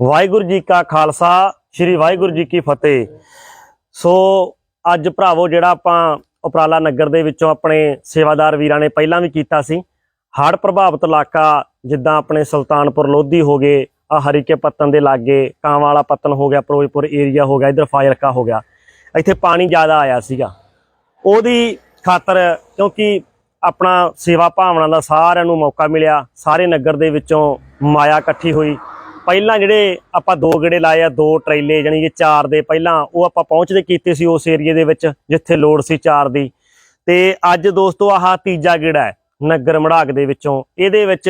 ਵਾਹਿਗੁਰੂ ਜੀ ਕਾ ਖਾਲਸਾ, ਸ੍ਰੀ ਵਾਹਿਗੁਰੂ ਜੀ ਕੀ ਫਤਿਹ। ਸੋ ਅੱਜ ਭਰਾਵੋ, ਜਿਹੜਾ ਆਪਾਂ ਉਪਰਾਲਾ ਨਗਰ ਦੇ ਵਿੱਚੋਂ ਆਪਣੇ ਸੇਵਾਦਾਰ ਵੀਰਾਂ ਨੇ ਪਹਿਲਾਂ ਵੀ ਕੀਤਾ ਸੀ, ਹੜ੍ਹ ਪ੍ਰਭਾਵਿਤ ਇਲਾਕਾ ਜਿੱਦਾਂ ਆਪਣੇ ਸੁਲਤਾਨਪੁਰ ਲੋਧੀ ਹੋ ਗਏ, ਆ ਹਰੀਕੇ ਪੱਤਨ ਦੇ ਲਾਗੇ ਕਾਂਵਾਲਾ ਪੱਤਨ ਹੋ ਗਿਆ, ਫਿਰੋਜ਼ਪੁਰ ਏਰੀਆ ਹੋ ਗਿਆ, ਇਧਰ ਫਾਜ਼ਿਲਕਾ ਹੋ ਗਿਆ, ਇੱਥੇ ਪਾਣੀ ਜ਼ਿਆਦਾ ਆਇਆ ਸੀਗਾ। ਉਹਦੀ ਖਾਤਰ ਕਿਉਂਕਿ ਆਪਣਾ ਸੇਵਾ ਭਾਵਨਾ ਦਾ ਸਾਰਿਆਂ ਨੂੰ ਮੌਕਾ ਮਿਲਿਆ, ਸਾਰੇ ਨਗਰ ਦੇ ਵਿੱਚੋਂ ਮਾਇਆ ਇਕੱਠੀ ਹੋਈ ਪਹਿਲਾਂ ਜਿਹੜੇ ਆਪਾਂ ਦੋ ਗੇੜੇ ਲਾਏ ਆ, ਦੋ ਟ੍ਰੇਲੇ ਜਾਨੀ ਕਿ ਚਾਰ ਦੇ ਪਹਿਲਾਂ, ਉਹ ਆਪਾਂ ਪਹੁੰਚਦੇ ਕੀਤੇ ਸੀ ਉਸ ਏਰੀਏ ਦੇ ਵਿੱਚ, ਜਿੱਥੇ ਲੋੜ ਸੀ ਚਾਰ ਦੀ। ਤੇ ਅੱਜ ਦੋਸਤੋ, ਆਹ ਤੀਜਾ ਗੇੜਾ ਹੈ, ਨਗਰ ਮੜਾਕ ਦੇ ਵਿੱਚੋਂ। ਇਹਦੇ ਵਿੱਚ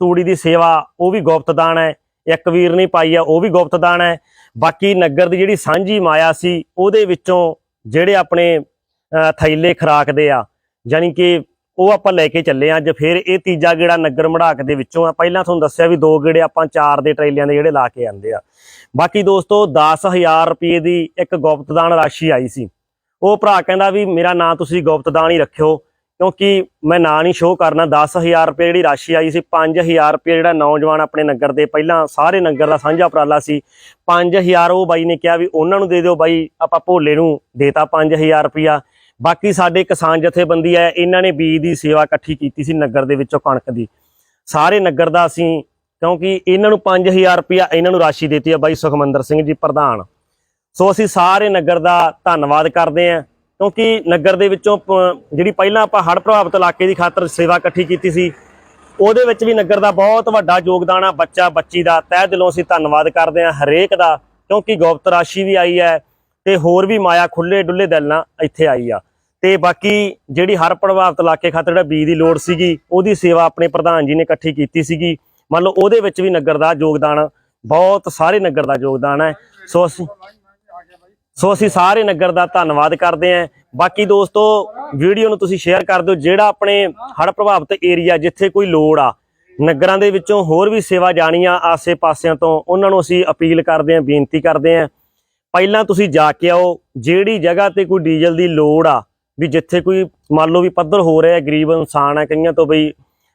ਤੂੜੀ ਦੀ ਸੇਵਾ, ਉਹ ਵੀ ਗੁਪਤਦਾਨ ਹੈ। ਇੱਕ ਵੀਰ ਨਹੀਂ ਪਾਈ ਆ, ਉਹ ਵੀ ਗੁਪਤਦਾਨ ਹੈ। ਬਾਕੀ ਨਗਰ ਦੀ ਜਿਹੜੀ ਸਾਂਝੀ ਮਾਇਆ ਸੀ, ਉਹਦੇ ਵਿੱਚੋਂ ਜਿਹੜੇ ਆਪਣੇ ਥੈਲੇ ਖਰਾਕ ਦੇ ਆ ਯਾਨੀ ਕਿ ਉਹ ਆਪਾਂ ਲੈ ਕੇ ਚੱਲੇ ਆ ਅੱਜ, ਫਿਰ ਇਹ ਤੀਜਾ ਗੇੜਾ ਨਗਰ ਮੜਾਕ ਦੇ ਵਿੱਚੋਂ ਆ। ਪਹਿਲਾਂ ਤੁਹਾਨੂੰ ਦੱਸਿਆ ਵੀ ਦੋ ਗੇੜੇ ਆਪਾਂ ਚਾਰ ਦੇ ਟਰੇਲਿਆਂ ਦੇ ਜਿਹੜੇ ਲਾ ਕੇ ਆਂਦੇ ਆ। ਬਾਕੀ ਦੋਸਤੋ 10000 ਰੁਪਏ ਦੀ ਇੱਕ ਗੁਪਤਦਾਨ ਰਾਸ਼ੀ ਆਈ ਸੀ। ਉਹ ਭਰਾ ਕਹਿੰਦਾ ਵੀ ਮੇਰਾ ਨਾਂ ਤੁਸੀਂ ਗੁਪਤਦਾਨ ਹੀ ਰੱਖਿਓ, ਕਿਉਂਕਿ ਮੈਂ ਨਾਂ ਨਹੀਂ ਸ਼ੋਅ ਕਰਨਾ। 10000 ਰੁਪਏ ਜਿਹੜੀ ਰਾਸ਼ੀ ਆਈ ਸੀ 5000 ਰੁਪਏ ਜਿਹੜਾ ਨੌਜਵਾਨ ਆਪਣੇ ਨਗਰ ਦੇ ਪਹਿਲਾਂ ਸਾਰੇ ਨਗਰ ਦਾ ਸਾਂਝਾ ਉਪਰਾਲਾ ਸੀ। 5000 ਉਹ ਬਾਈ ਨੇ ਕਿਹਾ ਵੀ ਉਹਨਾਂ ਨੂੰ ਦੇ ਦਿਓ ਬਾਈ, ਆਪਾਂ ਭੋਲੇ ਨੂੰ ਦੇਤਾ 5000 ਰੁਪਿਆ ਬਾਕੀ ਸਾਡੇ ਕਿਸਾਨ ਜਥੇਬੰਦੀ ਹੈ, ਇਹਨਾਂ ਨੇ ਬੀਜ ਦੀ ਸੇਵਾ ਇਕੱਠੀ ਕੀਤੀ ਸੀ ਨਗਰ ਦੇ ਵਿੱਚੋਂ ਕਣਕ ਦੀ। ਸਾਰੇ ਨਗਰ ਦਾ ਅਸੀਂ, ਕਿਉਂਕਿ ਇਹਨਾਂ ਨੂੰ 5000 ਰੁਪਿਆ ਇਹਨਾਂ ਨੂੰ ਰਾਸ਼ੀ ਦਿੱਤੀ ਆ ਬਾਈ ਸੁਖਮੰਦਰ ਸਿੰਘ ਜੀ ਪ੍ਰਧਾਨ। ਸੋ ਅਸੀਂ ਸਾਰੇ ਨਗਰ ਦਾ ਧੰਨਵਾਦ ਕਰਦੇ ਹਾਂ, ਕਿਉਂਕਿ ਨਗਰ ਦੇ ਵਿੱਚੋਂ ਪ- ਜਿਹੜੀ ਪਹਿਲਾਂ ਆਪਾਂ ਹੜ੍ਹ ਪ੍ਰਭਾਵਿਤ ਇਲਾਕੇ ਦੀ ਖਾਤਰ ਸੇਵਾ ਇਕੱਠੀ ਕੀਤੀ ਸੀ, ਉਹਦੇ ਵਿੱਚ ਵੀ ਨਗਰ ਦਾ ਬਹੁਤ ਵੱਡਾ ਯੋਗਦਾਨ ਆ, ਬੱਚਾ ਬੱਚੀ ਦਾ। ਤਹਿ ਦਿਲੋਂ ਅਸੀਂ ਧੰਨਵਾਦ ਕਰਦੇ ਹਾਂ ਹਰੇਕ ਦਾ, ਕਿਉਂਕਿ ਗੁਪਤ ਰਾਸ਼ੀ ਵੀ ਆਈ ਹੈ ਤੇ ਹੋਰ ਵੀ ਮਾਇਆ ਖੁੱਲੇ ਡੁੱਲੇ ਦਿਲ ਨਾਲ ਇੱਥੇ ਆਈ ਆ। ਤੇ ਬਾਕੀ ਜਿਹੜੀ ਹਰ ਪ੍ਰਭਾਵਿਤ ਇਲਾਕੇ ਖਾਤਰ ਜਿਹੜਾ ਬੀਜ ਦੀ ਲੋੜ ਸੀਗੀ, ਉਹਦੀ ਸੇਵਾ ਆਪਣੇ ਪ੍ਰਧਾਨ ਜੀ ਨੇ ਇਕੱਠੀ ਕੀਤੀ ਸੀਗੀ। ਮੰਨ ਲਓ ਉਹਦੇ ਵਿੱਚ ਵੀ ਨਗਰ ਦਾ ਯੋਗਦਾਨ, ਬਹੁਤ ਸਾਰੇ ਨਗਰ ਦਾ ਯੋਗਦਾਨ ਹੈ। ਸੋ ਅਸੀਂ ਸੋ ਅਸੀਂ ਸਾਰੇ ਨਗਰ ਦਾ ਧੰਨਵਾਦ ਕਰਦੇ ਆਂ ਬਾਕੀ ਦੋਸਤੋ, ਵੀਡੀਓ ਨੂੰ ਤੁਸੀਂ ਸ਼ੇਅਰ ਕਰ ਦਿਓ। ਜਿਹੜਾ ਆਪਣੇ ਹੜ੍ਹ ਪ੍ਰਭਾਵਿਤ ਏਰੀਆ ਜਿੱਥੇ ਕੋਈ ਲੋੜ ਆ, ਨਗਰਾਂ ਦੇ ਵਿੱਚੋਂ ਹੋਰ ਵੀ ਸੇਵਾ ਜਾਣੀ ਆਸੇ-ਪਾਸਿਆਂ ਤੋਂ, ਉਹਨਾਂ ਨੂੰ ਅਸੀਂ ਅਪੀਲ ਕਰਦੇ ਆਂ ਬੇਨਤੀ ਕਰਦੇ ਆਂ ਪਹਿਲਾਂ ਤੁਸੀਂ ਜਾ ਕੇ ਆਓ। ਜਿਹੜੀ ਜਗ੍ਹਾ ਤੇ ਕੋਈ ਡੀਜ਼ਲ ਦੀ ਲੋੜ ਆ ਵੀ ਜਿੱਥੇ ਕੋਈ ਮੰਨ ਲਓ ਵੀ ਪੱਧਰ ਹੋ ਰਿਹਾ ਗਰੀਬ ਇਨਸਾਨ ਹੈ, ਕਈਆਂ ਤੋਂ ਬਈ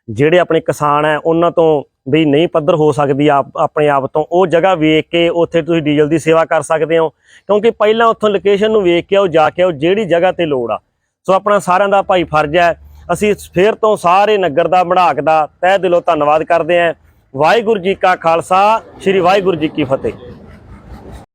ਜਿਹੜੇ ਆਪਣੇ ਕਿਸਾਨ ਹੈ, ਉਹਨਾਂ ਤੋਂ ਵੀ ਨਹੀਂ ਪੱਧਰ ਹੋ ਸਕਦੀ ਆਪ, ਆਪਣੇ ਆਪ ਤੋਂ, ਉਹ ਜਗ੍ਹਾ ਵੇਖ ਕੇ ਉੱਥੇ ਤੁਸੀਂ ਡੀਜ਼ਲ ਦੀ ਸੇਵਾ ਕਰ ਸਕਦੇ ਹੋ। ਕਿਉਂਕਿ ਪਹਿਲਾਂ ਉੱਥੋਂ ਲੋਕੇਸ਼ਨ ਨੂੰ ਵੇਖ ਕੇ ਆਓ, ਜਾ ਕੇ ਆਓ, ਜਿਹੜੀ ਜਗ੍ਹਾ ਤੇ ਲੋੜ ਆ। ਸੋ ਆਪਣਾ ਸਾਰਿਆਂ ਦਾ ਭਾਈ ਫਰਜ਼ ਹੈ। ਅਸੀਂ ਫੇਰ ਤੋਂ ਸਾਰੇ ਨਗਰ ਦਾ, ਮੜਾਕ ਦਾ ਤਹਿ ਦਿਲੋਂ ਧੰਨਵਾਦ ਕਰਦੇ ਹਾਂ। ਵਾਹਿਗੁਰੂ ਜੀ ਕਾ ਖਾਲਸਾ, ਸ੍ਰੀ ਵਾਹਿਗੁਰੂ ਜੀ ਕੀ ਫਤਿਹ।